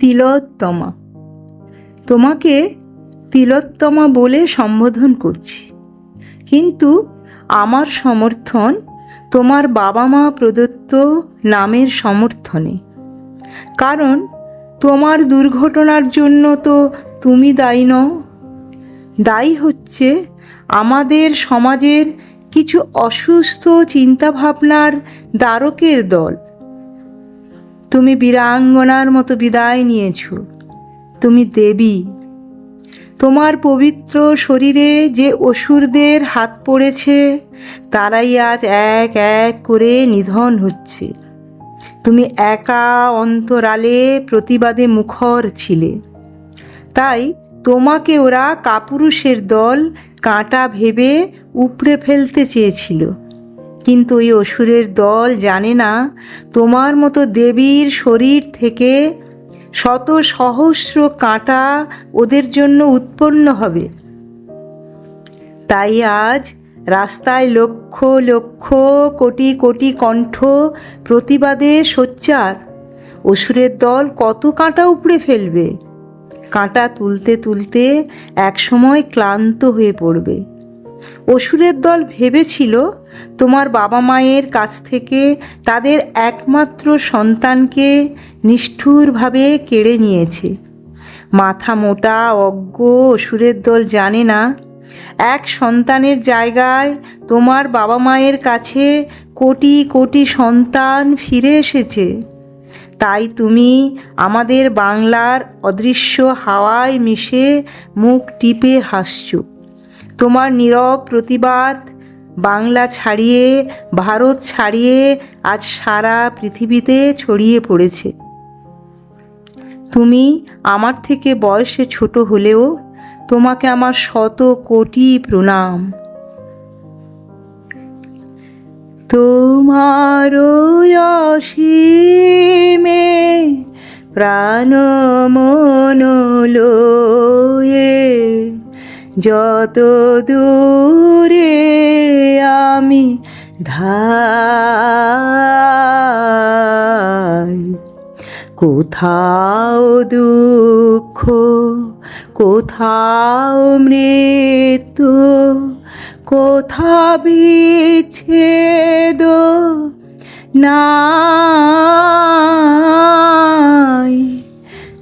তিলোত্তমা। তোমাকে তিলোত্তমা বলে সম্বোধন করছি। কিন্তু আমার সমর্থন তোমার বাবা মা প্রদত্ত নামের সমর্থনে। কারণ তোমার দুর্ঘটনার জন্য তো তুমি দায়ী নও। দায়ী হচ্ছে আমাদের সমাজের কিছু অসুস্থ চিন্তাভাবনার দ্বারকের দল। তুমি বীরাঙ্গনার মতো বিদায় নিয়েছ। তুমি দেবী। তোমার পবিত্র শরীরে যে অসুরদের হাত পড়েছে, তারাই আজ এক এক করে নিধন হচ্ছে। তুমি একা অন্তরালে প্রতিবাদে মুখর ছিলে। তাই তোমাকে ওরা কাপুরুষের দল কাঁটা ভেবে উপড়ে ফেলতে চেয়েছিল। কিন্তু ওই অসুরের দল জানে না তোমার মতো দেবীর শরীর থেকে শত সহস্র কাঁটা ওদের জন্য উৎপন্ন হবে। তাই আজ রাস্তায় লক্ষ লক্ষ, কোটি কোটি কণ্ঠ প্রতিবাদে সোচ্চার। অসুরের দল কত কাঁটা উপড়ে ফেলবে? কাঁটা তুলতে তুলতে একসময় ক্লান্ত হয়ে পড়বে। অসুরের দল ভেবেছিল তোমার বাবা মায়ের কাছ থেকে তাদের একমাত্র সন্তানকে নিষ্ঠুরভাবে কেড়ে নিয়েছে। মাথা মোটা, অজ্ঞ অসুরের দল জানে না, এক সন্তানের জায়গায় তোমার বাবা মায়ের কাছে কোটি কোটি সন্তান ফিরে এসেছে। তাই তুমি আমাদের বাংলার অদৃশ্য হাওয়ায় মিশে মুখ টিপে হাসছ। তোমার নীরব প্রতিবাদ বাংলা ছাড়িয়ে, ভারত ছাড়িয়ে আজ সারা পৃথিবীতে ছড়িয়ে পড়েছে। তুমি আমার থেকে বয়সে ছোট হলেও তোমাকে আমার শত কোটি প্রণাম। তোমার অসীমে প্রাণ মন যত দূরে আমি ধাই কোথাও দুঃখ কোথাও মৃত্যু কোথা বিচ্ছেদ নাই।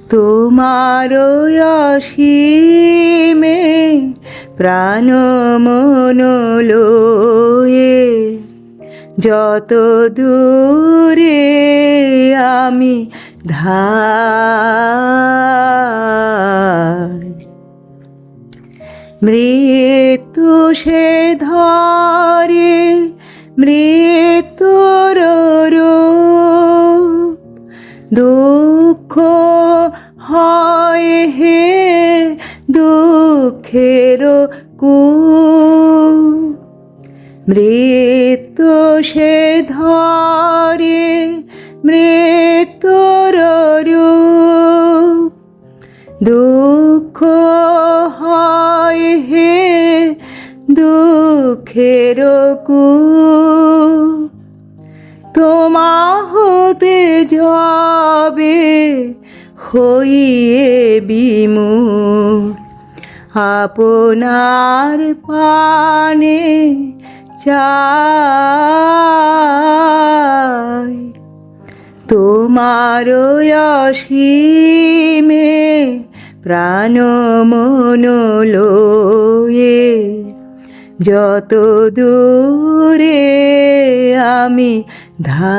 তোমার অসীমে প্রাণ মন যত দূরে আমি ধার। মৃত্যু সে ধরে মৃত্যুর দুঃখ হয় হে দুঃখের কু মৃত্যু সে ধরে মৃত্যুর দুঃখ হয় হে দুঃখের কু তোমা হতে যাবে হইয়ে বিমু আপনার পানে চাই। তোমার অসীমে প্রাণ মন লয়ে যত দূরে আমি ধাই।